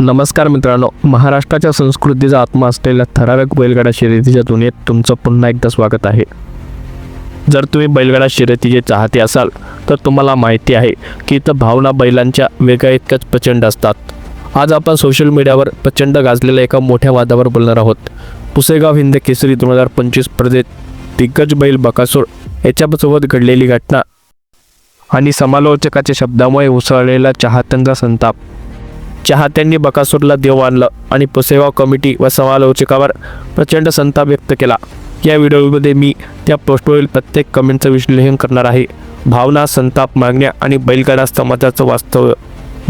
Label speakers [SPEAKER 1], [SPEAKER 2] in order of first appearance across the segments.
[SPEAKER 1] नमस्कार मित्रांनो महाराष्ट्राच्या संस्कृतीचा आत्मा असलेल्या ठराविक बैलगाडा शर्यतीच्या दुनियेत तुमचं पुन्हा एकदा स्वागत आहे. जर तुम्ही बैलगाडा शर्यतीचे चाहते असाल तर तुम्हाला माहिती आहे की इथं भावना बैलांच्या वेगळ्या इतक्याच प्रचंड असतात. आज आपण सोशल मीडियावर प्रचंड गाजलेल्या एका मोठ्या वादावर बोलणार आहोत. पुसेगाव हिंद केसरी दोन हजार पंचवीस स्पर्धेत दिग्गज बैल बकासूर याच्यासोबत घडलेली घटना आणि समालोचकाच्या शब्दामुळे उसळलेला चाहत्यांचा संताप. चाहत्यांनी बकासूरला देव आणलं आणि पुसेगाव कमिटी व समालोचकावर प्रचंड संताप व्यक्त केला. या व्हिडिओमध्ये मी त्या पोस्टवरील प्रत्येक कमेंटचं विश्लेषण करणार आहे. भावना संताप मागण्या आणि बैलगाडा समाजाचं वास्तव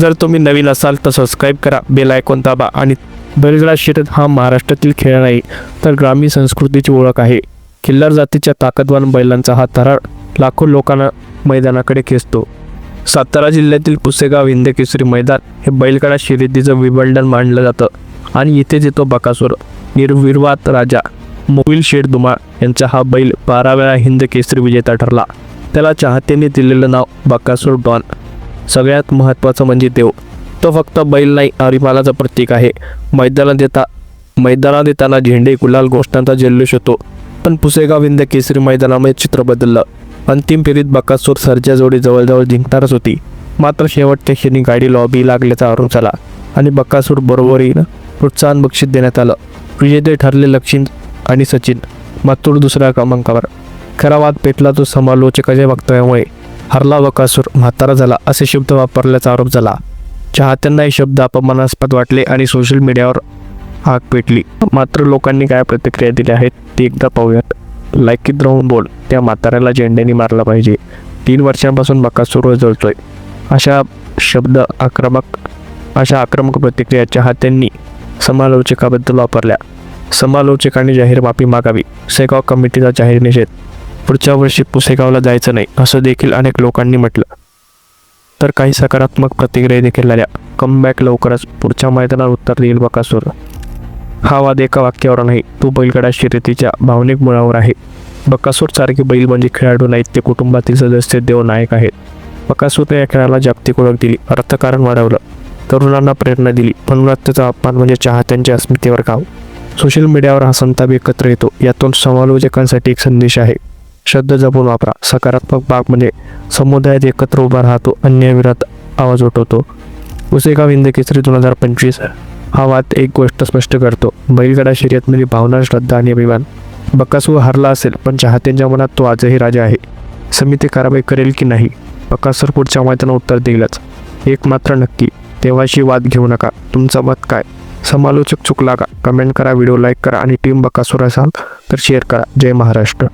[SPEAKER 1] जर तुम्ही नवीन असाल तर सबस्क्राईब करा बेल आयकॉन दाबा आणि बैलगाडा शेतात हा महाराष्ट्रातील खेळ नाही तर ग्रामीण संस्कृतीची ओळख आहे. किल्लार जातीच्या ताकदवान बैलांचा हा थरार लाखो लोकांना मैदानाकडे खेचतो. सातारा जिल्ह्यातील पुसेगाव हिंद केसरी मैदान हे बैलगाडा शर्यतीचं विबंडन मानलं जातं आणि इथेच येतो बकासूर. निर्विर्वात राजा मोबिल शेठ दुमाळ यांचा हा बैल बारा वेळा हिंद केसरी विजेता ठरला. त्याला चाहत्यांनी दिलेलं नाव बकासूर डॉन. सगळ्यात महत्त्वाचं म्हणजे देव. तो फक्त बैल नाही अभिमानाचं प्रतीक आहे. मैदानात देता मैदानात येताना झेंडे गुलाल गोष्टांचा जल्लोष होतो. पण पुसेगाव हिंद केसरी मैदानामध्ये चित्र बदललं. अंतिम फेरीत बकासूर सरच्या जोडी जवळजवळ जिंकणारच होती. मात्र शेवटच्या क्षणी गाडी लॉबी लागल्याचा आरोप झाला आणि बकासूर बरोबरीनं प्रोत्साहन बक्षीस देण्यात आलं. विजेते ठरले लक्ष्मी आणि सचिन मातूर दुसऱ्या क्रमांकावर. खरा वाद पेटला तो समालोचकाच्या वक्तव्यामुळे. हरला बकासूर म्हातारा झाला असे शब्द वापरल्याचा आरोप झाला. चाहत्यांना हे शब्द अपमानास्पद वाटले आणि सोशल मीडियावर आग पेटली. मात्र लोकांनी काय प्रतिक्रिया दिल्या आहेत ते एकदा पाहूयात. लायकीत राहून बोल त्या म्हाताऱ्याला झेंड्याने मारला पाहिजे. तीन वर्षांपासून बकासूर जळतोय. अशा शब्द आक्रमक अशा आक्रमक प्रतिक्रिया चाहत्यांनी समालोचकाबद्दल वापरल्या. समालोचकांनी जाहीर माफी मागावी. पुसेगाव कमिटीचा जाहीर निषेध. पुढच्या वर्षी पुसेगावला जायचं नाही असं देखील अनेक लोकांनी म्हटलं. तर काही सकारात्मक प्रतिक्रिया देखील आल्या. कमबॅक लवकरच. पुढच्या मैदानावर उत्तर देईल बकासूर हा वाद एका वाक्यावर नाही तो बैलगाडा शर्यतीच्या भावनिक मुळावर आहे. बकासूर सारखे बैल म्हणजे खेळाडू नाहीत ते कुटुंबातील सदस्य देव नायक आहेत बकासूरने या खेळाला जागतिक ओळख दिली अर्थकारण वाढवलं तरुणांना प्रेरणा दिली पण त्याचा अपमान म्हणजे चाहत्यांच्या अस्मितेवर काव सोशल मीडियावर हा संताप एकत्र येतो यातून समालोचकांसाठी एक संदेश आहे. शब्द जपून वापरा सकारात्मक बाग म्हणजे समुदायात एकत्र उभा राहतो अन्यायविरोधात आवाज उठवतो. उसेगाव हिंद केसरी दोन हजार पंचवीस हा वाद एक गोष्ट स्पष्ट करतो. बैलगाडा शर्यतमध्ये भावना श्रद्धा आणि अभिमान. बकासूर हरला असेल पण चाहत्यांच्या मनात तो आजही राजा आहे. समिती कारवाई करेल की नाही? बकासूर पुढच्या मैदानात उत्तर देईलच. एक मात्र नक्की. तेव्हाशी वाद घेऊ नका. तुमचं मत काय? समालोचक चुकला का? कमेंट करा व्हिडिओ लाईक करा आणि टीम बकासूर असाल तर शेअर करा. जय महाराष्ट्र.